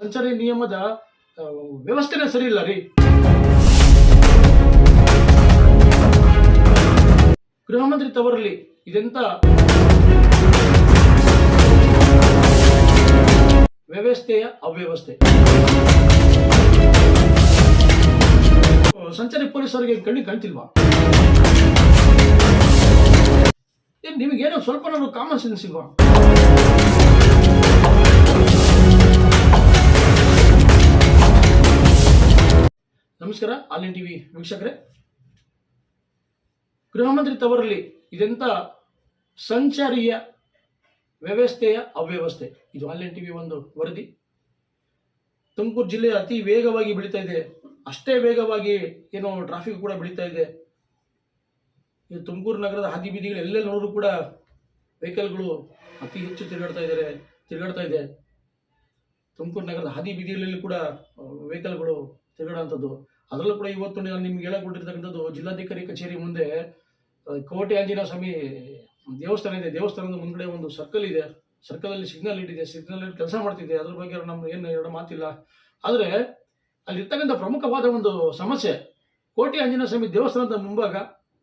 ಸಂಚಾರಿ ನಿಯಮದ ವ್ಯವಸ್ಥೆನೇ ಸರಿ ಇಲ್ಲ ರೀ. ಗೃಹ ಮಂತ್ರಿ ತವರಲ್ಲಿ ಇದೆಂತ? ವ್ಯವಸ್ಥೆಯ ಅವ್ಯವಸ್ಥೆ. ಸಂಚಾರಿ ಪೊಲೀಸರಿಗೆ ಕಣ್ಣಿ ಕಾಣ್ತಿಲ್ವಾ ನಿಮಗೇನೋ ಸ್ವಲ್ಪ ಕಾಮನ್ ಸೆನ್ಸ್ ಇಲ್ವಾ? ನಮಸ್ಕಾರ, ಆನ್ಲೈನ್ ಟಿವಿ ವೀಕ್ಷಕರೇ. ಗೃಹ ಮಂತ್ರಿ ತವರಲ್ಲಿ ಇದೆಂತ ಸಂಚಾರಿಯ ವ್ಯವಸ್ಥೆಯ ಅವ್ಯವಸ್ಥೆ? ಇದು ಆನ್ಲೈನ್ ಟಿವಿ ಒಂದು ವರದಿ. ತುಮಕೂರು ಜಿಲ್ಲೆ ಅತಿ ವೇಗವಾಗಿ ಬೆಳೀತಾ ಇದೆ. ಅಷ್ಟೇ ವೇಗವಾಗಿ ಏನೋ ಟ್ರಾಫಿಕ್ ಕೂಡ ಬೆಳೀತಾ ಇದೆ. ಇದು ತುಮಕೂರು ನಗರದ ಹಾದಿ ಬೀದಿಗಳು ಎಲ್ಲೆಲ್ಲಿ ನೋಡಿದ್ರು ಕೂಡ ವೆಹಿಕಲ್ಗಳು ಅತಿ ಹೆಚ್ಚು ತಿರುಗಾಡ್ತಾ ಇದ್ದಾರೆ, ತಿರುಗಾಡ್ತಾ ಇದೆ. ತುಮಕೂರು ನಗರದ ಹಾದಿ ಬೀದಿಗಳಲ್ಲಿ ಕೂಡ ವೆಹಿಕಲ್ಗಳು ತಿರುಗಾಡುವಂಥದ್ದು ಅದರಲ್ಲೂ ಕೂಡ ಇವತ್ತು ನಾನು ನಿಮ್ಗೆ ಹೇಳಿಕೊಟ್ಟಿರ್ತಕ್ಕಂಥದ್ದು ಜಿಲ್ಲಾಧಿಕಾರಿ ಕಚೇರಿ ಮುಂದೆ ಕೋಟೆ ಆಂಜನೇಯ ಸ್ವಾಮಿ ದೇವಸ್ಥಾನ ಇದೆ. ದೇವಸ್ಥಾನದ ಮುಂದೆ ಒಂದು ಸರ್ಕಲ್ ಇದೆ. ಸರ್ಕಲ್ ಅಲ್ಲಿ ಸಿಗ್ನಲ್ ಇಟ್ಟಿದೆ. ಸಿಗ್ನಲ್ ಇಟ್ಟು ಕೆಲಸ ಮಾಡ್ತಿದೆ. ಅದ್ರ ಬಗ್ಗೆ ನಮ್ಗೆ ಏನು ಎರಡು ಮಾತಿಲ್ಲ. ಆದರೆ ಅಲ್ಲಿರ್ತಕ್ಕಂಥ ಪ್ರಮುಖವಾದ ಒಂದು ಸಮಸ್ಯೆ, ಕೋಟೆ ಆಂಜನೇಯ ಸ್ವಾಮಿ ದೇವಸ್ಥಾನದ ಮುಂಭಾಗ,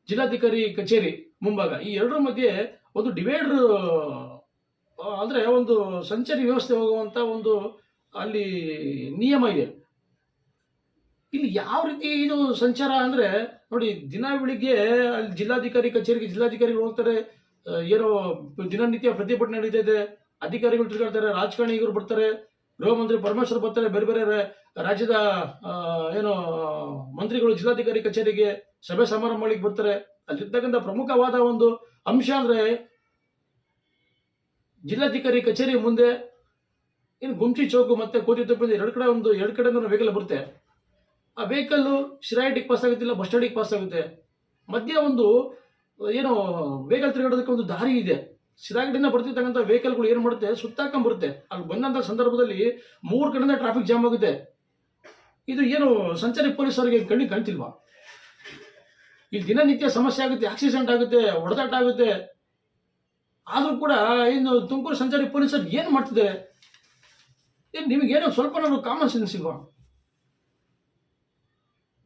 ಜಿಲ್ಲಾಧಿಕಾರಿ ಕಚೇರಿ ಮುಂಭಾಗ. ಈ ಎರಡರ ಮಧ್ಯೆ ಒಂದು ಡಿವೈಡರ್ ಅಂದ್ರೆ ಒಂದು ಸಂಚಾರಿ ವ್ಯವಸ್ಥೆ ಹೋಗುವಂತ ಒಂದು ಅಲ್ಲಿ ನಿಯಮ ಇದೆ. ಇಲ್ಲಿ ಯಾವ ರೀತಿ ಇದು ಸಂಚಾರ ಅಂದ್ರೆ, ನೋಡಿ, ದಿನ ಬೆಳಿಗ್ಗೆ ಅಲ್ಲಿ ಜಿಲ್ಲಾಧಿಕಾರಿ ಕಚೇರಿಗೆ ಜಿಲ್ಲಾಧಿಕಾರಿಗಳು ಹೋಗ್ತಾರೆ ಏನೋ ದಿನನಿತ್ಯ ಪ್ರತಿಭಟನೆ ನಡೀತಾ ಇದೆ, ಅಧಿಕಾರಿಗಳು ತಿರುಗಾಡ್ತಾರೆ ರಾಜಕಾರಣಿಗರು ಬರ್ತಾರೆ, ಗೃಹ ಮಂತ್ರಿ ಪರಮೇಶ್ವರ್ ಬರ್ತಾರೆ, ಬೇರೆ ಬೇರೆ ರಾಜ್ಯದ ಏನು, ಮಂತ್ರಿಗಳು ಜಿಲ್ಲಾಧಿಕಾರಿ ಕಚೇರಿಗೆ ಸಭೆ ಸಮಾರಂಭಗಳಿಗೆ ಬರ್ತಾರೆ. ಅಲ್ಲಿರ್ತಕ್ಕಂಥ ಪ್ರಮುಖವಾದ ಒಂದು ಅಂಶ ಅಂದ್ರೆ, ಜಿಲ್ಲಾಧಿಕಾರಿ ಕಚೇರಿ ಮುಂದೆ ಏನು ಗುಂಚಿ ಚೌಕು ಮತ್ತೆ ಕೋತಿ ತಪ್ಪಿಂದ ಎರಡು ಕಡೆ ಒಂದು, ಎರಡು ಕಡೆ ವೆಹಿಕಲ್ ಬರುತ್ತೆ. ಆ ವೆಹಿಕಲ್ ಶಿರಾಯಿಟಿಗೆ ಪಾಸ್ ಆಗುತ್ತಿಲ್ಲ ಬಸ್ ಸ್ಟ್ಯಾಂಡಿಗೆ ಪಾಸ್ ಆಗುತ್ತೆ? ಮಧ್ಯೆ ಒಂದು, ಏನು ವೆಹಿಕಲ್ ತಿರುಗಾಡೋದಕ್ಕೆ ಒಂದು ದಾರಿ ಇದೆ. ಶಿರಾಗಡಿಂದ ಬರ್ತಿರ್ತಕ್ಕಂಥ ವೆಹಿಕಲ್ಗಳು ಏನು ಮಾಡುತ್ತೆ? ಸುತ್ತಾಕೊಂಡ್ ಬರುತ್ತೆ ಅಲ್ಲಿ ಬಂದಂಥ ಸಂದರ್ಭದಲ್ಲಿ ಮೂರು ಕಡೆಯಿಂದ ಟ್ರಾಫಿಕ್ ಜಾಮ್ ಆಗುತ್ತೆ. ಇದು ಏನು ಸಂಚಾರಿ ಪೊಲೀಸರಿಗೆ ಕಣ್ಣಿಗೆ ಕಾಣ್ತಿಲ್ವಾ? ಇಲ್ಲಿ ದಿನನಿತ್ಯ ಸಮಸ್ಯೆ ಆಗುತ್ತೆ ಆಕ್ಸಿಡೆಂಟ್ ಆಗುತ್ತೆ ಹೊಡೆದಾಟ ಆಗುತ್ತೆ. ಆದರೂ ಕೂಡ ಇನ್ನು ತುಮಕೂರು ಸಂಚಾರಿ ಪೊಲೀಸರು ಏನು ಮಾಡ್ತಿದೆ ಏನು ನಿಮಗೇನೋ ಸ್ವಲ್ಪ ಕಾಮನ್ ಸೆನ್ಸ್ ಇಲ್ವಾ?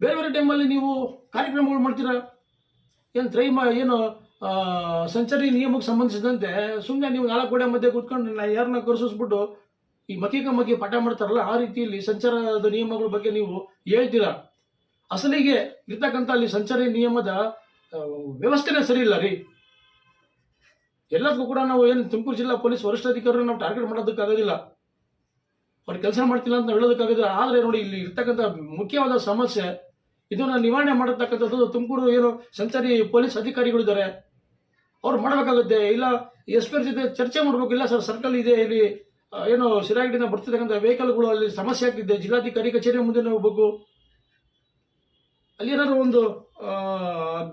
ಬೇರೆ ಬೇರೆ ಟೈಮಲ್ಲಿ ನೀವು ಕಾರ್ಯಕ್ರಮಗಳು ಮಾಡ್ತೀರಾ? ಏನು ತ್ರೈಮ, ಏನು ಸಂಚಾರಿ ನಿಯಮಕ್ಕೆ ಸಂಬಂಧಿಸಿದಂತೆ ಸುಮ್ಮನೆ ನೀವು ನಾಲ್ಕು ಗೋಡೆ ಮಧ್ಯೆ ಕೂತ್ಕೊಂಡು ನಾ ಯಾರನ್ನ ಕರೆಸಿಸ್ಬಿಟ್ಟು ಈ ಮಕಿಕ ಮಕ್ಕಿ ಪಾಠ ಮಾಡ್ತಾರಲ್ಲ, ಆ ರೀತಿಯಲ್ಲಿ ಸಂಚಾರದ ನಿಯಮಗಳ ಬಗ್ಗೆ ನೀವು ಹೇಳ್ತೀರಾ? ಅಸಲಿಗೆ ಇರ್ತಕ್ಕಂಥ ಅಲ್ಲಿ ಸಂಚಾರಿ ನಿಯಮದ ವ್ಯವಸ್ಥೆನೇ ಸರಿ ಇಲ್ಲ ರೀ. ಎಲ್ಲದಕ್ಕೂ ಕೂಡ ನಾವು ಏನು ತುಮಕೂರು ಜಿಲ್ಲಾ ಪೊಲೀಸ್ ವರಿಷ್ಠಾಧಿಕಾರಿ ನಾವು ಟಾರ್ಗೆಟ್ ಮಾಡೋದಕ್ಕಾಗೋದಿಲ್ಲ ಅವ್ರು ಕೆಲಸ ಮಾಡ್ತಿಲ್ಲ ಅಂತ ಹೇಳೋದಕ್ಕಾಗೋದಿಲ್ಲ ಆದರೆ ನೋಡಿ, ಇಲ್ಲಿ ಇರ್ತಕ್ಕಂಥ ಮುಖ್ಯವಾದ ಸಮಸ್ಯೆ ಇದನ್ನ ನಿವಾರಣೆ ಮಾಡತಕ್ಕಂಥದ್ದು ತುಮಕೂರು ಏನು ಸಂಚಾರಿ ಪೊಲೀಸ್ ಅಧಿಕಾರಿಗಳಿದ್ದಾರೆ ಅವ್ರು ಮಾಡಬೇಕಾಗುತ್ತೆ. ಇಲ್ಲ ಎಸ್ ಪಿ ಜೊತೆ ಚರ್ಚೆ ಮಾಡಬೇಕು. ಇಲ್ಲ, ಸರ್ ಸರ್ಕಲ್ ಇದೆ, ಇಲ್ಲಿ ಏನು ಶಿರಾಗಡಿನ ಬರ್ತಿರ್ತಕ್ಕಂಥ ವೆಹಿಕಲ್ಗಳು ಅಲ್ಲಿ ಸಮಸ್ಯೆ ಆಗ್ತಿದೆ. ಜಿಲ್ಲಾಧಿಕಾರಿ ಕಚೇರಿ ಮುಂದೆ ಹೋಗ್ಬೇಕು. ಅಲ್ಲಿ ಏನಾದ್ರು ಒಂದು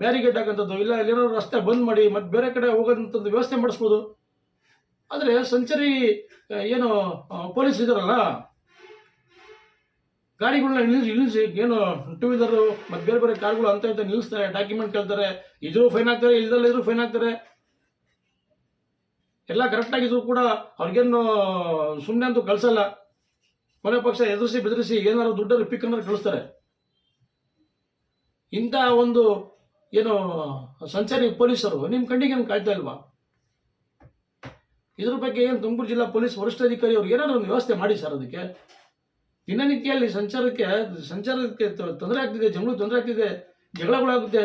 ಬ್ಯಾರಿಗೇಟ್ ಆಗೋಂಥದ್ದು, ಇಲ್ಲ ಅಲ್ಲಿರೋ ರಸ್ತೆ ಬಂದ್ ಮಾಡಿ, ಮತ್ತೆ ಬೇರೆ ಕಡೆ ಹೋಗೋದಂಥದ್ದು ವ್ಯವಸ್ಥೆ ಮಾಡಿಸ್ಬೋದು. ಆದರೆ ಸಂಚಾರಿ ಏನು ಪೊಲೀಸ್ ಇದಾರಲ್ಲ ಗಾಡಿಗಳನ್ನ ನಿಲ್ಲಿಸಿ ನಿಲ್ಲಿಸಿ ಏನು ಟೂ ವೀಲರು ಮತ್ತೆ ಬೇರೆ ಬೇರೆ ಕಾರ್ಗಳು ಅಂತ ಇಂತ ನಿಲ್ಲಿಸ್ತಾರೆ ಡಾಕ್ಯುಮೆಂಟ್ ಕೇಳ್ತಾರೆ, ಇದ್ರು ಫೈನ್ ಹಾಕ್ತಾರೆ ಇಲ್ದಲ್ಲ ಇದ್ರು ಫೈನ್ ಹಾಕ್ತಾರೆ ಎಲ್ಲ ಕರೆಕ್ಟ್ ಆಗಿದ್ರು ಕೂಡ ಅವ್ರಿಗೇನು ಸುಮ್ಮನೆ ಅಂತೂ ಕಳ್ಸಲ್ಲ. ಕೊನೆ ಪಕ್ಷ ಎದುರಿಸಿ ಬೆದರಿಸಿ ಏನಾದ್ರು ದುಡ್ಡಲ್ಲಿ ಅಂದ್ರೆ ಕಳಿಸ್ತಾರೆ. ಇಂಥ ಒಂದು, ಏನು ಸಂಚಾರಿ ಪೊಲೀಸರು ನಿಮ್ಮ ಕಣ್ಣಿಗೆ ಏನು ಕಾಯ್ತಾ ಇಲ್ವಾ? ಇದ್ರ ಬಗ್ಗೆ ಏನು ತುಮಕೂರು ಜಿಲ್ಲಾ ಪೊಲೀಸ್ ವರಿಷ್ಠಾಧಿಕಾರಿ ಅವ್ರಿಗೆ ಏನಾದ್ರು ಒಂದು ವ್ಯವಸ್ಥೆ ಮಾಡಿ ಸರ್ ಅದಕ್ಕೆ? ದಿನನಿತ್ಯಲ್ಲಿ ಸಂಚಾರಕ್ಕೆ ಸಂಚಾರಕ್ಕೆ ತೊಂದರೆ ಆಗ್ತಿದೆ, ಜನಗಳು ತೊಂದರೆ ಆಗ್ತಿದೆ ಜಗಳಗಳಾಗುತ್ತೆ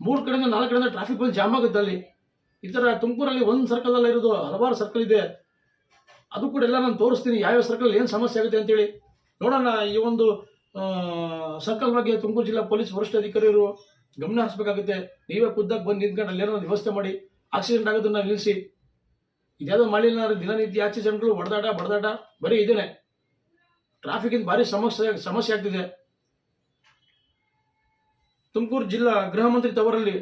ಮೂರು ಕಡೆಯಿಂದ ನಾಲ್ಕು ಕಡೆಯಿಂದ ಟ್ರಾಫಿಕ್ ಬಂದು ಜಾಮ್ ಆಗುತ್ತೆ ಅಲ್ಲಿ. ಈ ಥರ ತುಮಕೂರಲ್ಲಿ ಒಂದು ಸರ್ಕಲ್ ಅಲ್ಲ ಇರೋದು ಹಲವಾರು ಸರ್ಕಲ್ ಇದೆ. ಅದು ಕೂಡ ಎಲ್ಲ ನಾನು ತೋರಿಸ್ತೀನಿ. ಯಾವ್ಯಾವ ಸರ್ಕಲ್ ಏನು ಸಮಸ್ಯೆ ಆಗುತ್ತೆ ಅಂತೇಳಿ. ನೋಡೋಣ ಈ ಒಂದು ಸರ್ಕಲ್ ಬಗ್ಗೆ ತುಮಕೂರು ಜಿಲ್ಲಾ ಪೊಲೀಸ್ ವರಿಷ್ಠಾಧಿಕಾರಿಯವರು ಗಮನ ಹರಿಸಬೇಕಾಗುತ್ತೆ. ನೀವೇ ಖುದ್ದಾಗಿ ಬಂದು ನಿಂತ್ಕೊಂಡು ಅಲ್ಲಿ ಏನೋ ಒಂದು ವ್ಯವಸ್ಥೆ ಮಾಡಿ. ಆಕ್ಸಿಡೆಂಟ್ ಆಗೋದನ್ನ ನಿಲ್ಲಿಸಿ. ಇದ್ಯಾವುದೋ ಮಾಡಿಲ್ಲ ದಿನನಿತ್ಯ ಆಚೆ ಜನಗಳು ಹೊಡೆದಾಟ, ಬಡದಾಟ, ಬರೀ ಇದೇನೆ. ಟ್ರಾಫಿಕಿಂದ ಭಾರಿ ಸಮಸ್ಯೆ ಸಮಸ್ಯೆ ಆಗ್ತಿದೆ. ತುಮಕೂರು ಜಿಲ್ಲಾ ಗೃಹ ಮಂತ್ರಿ ತವರಲ್ಲಿ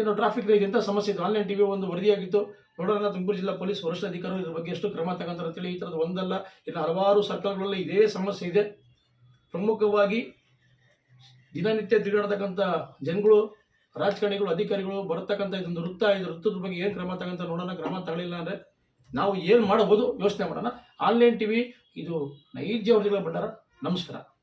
ಏನು ಟ್ರಾಫಿಕ್ ಇದೆ ಅಂತ ಸಮಸ್ಯೆ ಇತ್ತು ಆನ್ಲೈನ್ ಟಿವಿ ಒಂದು ವರದಿಯಾಗಿತ್ತು. ನೋಡೋಣ, ತುಮಕೂರು ಜಿಲ್ಲಾ ಪೊಲೀಸ್ ವರಿಷ್ಠಾಧಿಕಾರಿಗಳು ಇದ್ರ ಬಗ್ಗೆ ಎಷ್ಟು ಕ್ರಮ ತಗೊಂತಾರೆ ಅಂತೇಳಿ ಈ ಥರದ ಒಂದಲ್ಲ, ಇನ್ನು ಹಲವಾರು ಸರ್ಕಲ್ಗಳಲ್ಲಿ ಇದೇ ಸಮಸ್ಯೆ ಇದೆ. ಪ್ರಮುಖವಾಗಿ ದಿನನಿತ್ಯ ತಿರುಗಾಡತಕ್ಕಂಥ ಜನಗಳು, ರಾಜಕಾರಣಿಗಳು, ಅಧಿಕಾರಿಗಳು ಬರತಕ್ಕಂಥ ಇದೊಂದು ವೃತ್ತ ಇದು ವೃತ್ತದ ಬಗ್ಗೆ ಏನು ಕ್ರಮ ತಗೊಂತ ನೋಡೋಣ. ಕ್ರಮ ತಗೊಳ್ಳಿಲ್ಲ ಅಂದರೆ ನಾವು ಏನು ಮಾಡಬಹುದು ಯೋಚನೆ ಮಾಡೋಣ. ಆನ್ಲೈನ್ ಟಿವಿ ಇದು ನೈಜ ವರದಿಗಳ ಭಂಡಾರ ನಮಸ್ಕಾರ.